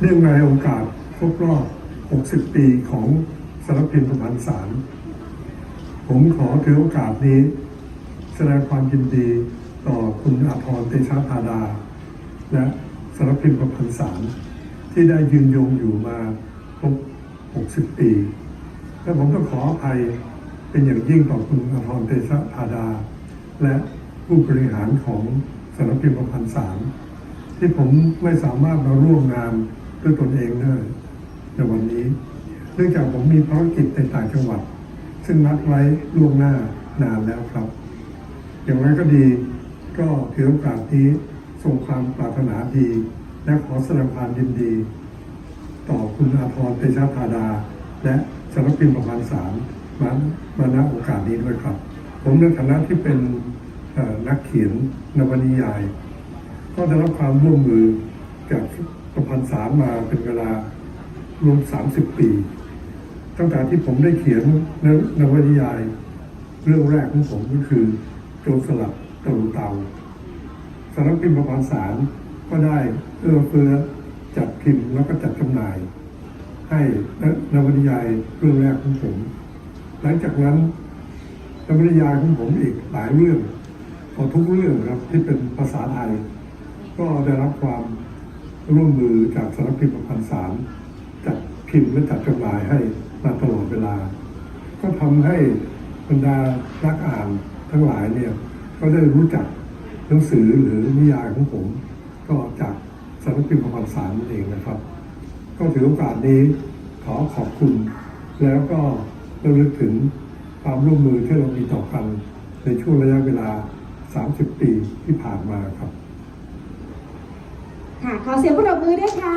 เนื่องในโอกาสครบรอบ 60 ปีของสารพินประพันธ์สารผมขอถือโอกาสนี้ แสดงความยินดีต่อคุณอาภรณ์เตชะธาดา และสารพินประพันธ์สารที่ได้ยืนยงอยู่มาครบ 60 ปี และผมก็ขออภัยเป็นอย่างยิ่งต่อคุณอาภรณ์เตชะธาดา และผู้บริหารของสารพินประพันธ์สารที่ผมไม่สามารถมาร่วมงาน ด้วยตนเองได้ในวันนี้ เนื่องจากผมมีภารกิจในต่างจังหวัด ซึ่งนัดไว้ล่วงหน้านานแล้วครับ อย่างไรก็ดีก็ถือโอกาสนี้ส่งความปรารถนาดี และขอแสดงความยินดี ต่อคุณอาภรณ์เตชะธาดา และสารพินประพันธ์สารมามาณโอกาสนี้ด้วยครับ ผมในฐานะที่เป็นนักเขียนนวนิยาย ก็ได้รับความร่วมมือจาก ประพันธ์สารมาเป็นเวลารวม 30 ปี ตั้งแต่ที่ผมได้เขียนนนวนิยาย เรื่องแรกของผมก็คือโจรสลัดตะลุเตาสารพิมพ์ประพันธ์สารก็ได้เอื้อเฟื้อจัดพิมพ์แล้วก็จัดจำหน่าย ให้นวนิยายเรื่องแรกของผม หลังจากนั้นนวนิยายของผมอีกหลายเรื่องพอทุกเรื่องครับที่เป็นภาษาไทย ก็ได้รับความ ร่วมมือจากสารพิมพ์ประพันธ์สารจัดพิมพ์และจัดจำหน่ายให้มาตลอดเวลา ก็ทำให้บรรดานักอ่านทั้งหลายเนี่ยก็ได้รู้จักหนังสือหรือนิยายของผม ก็จากสารพิมพ์ประพันธ์สารนั่นเองนะครับ ก็ถือโอกาสนี้ขอขอบคุณ แล้วก็ระลึกถึงความร่วมมือที่เรามีต่อกันในช่วงระยะเวลา 30 ปีที่ผ่านมาครับ ค่ะขอเสียงปรบมือด้วยค่ะ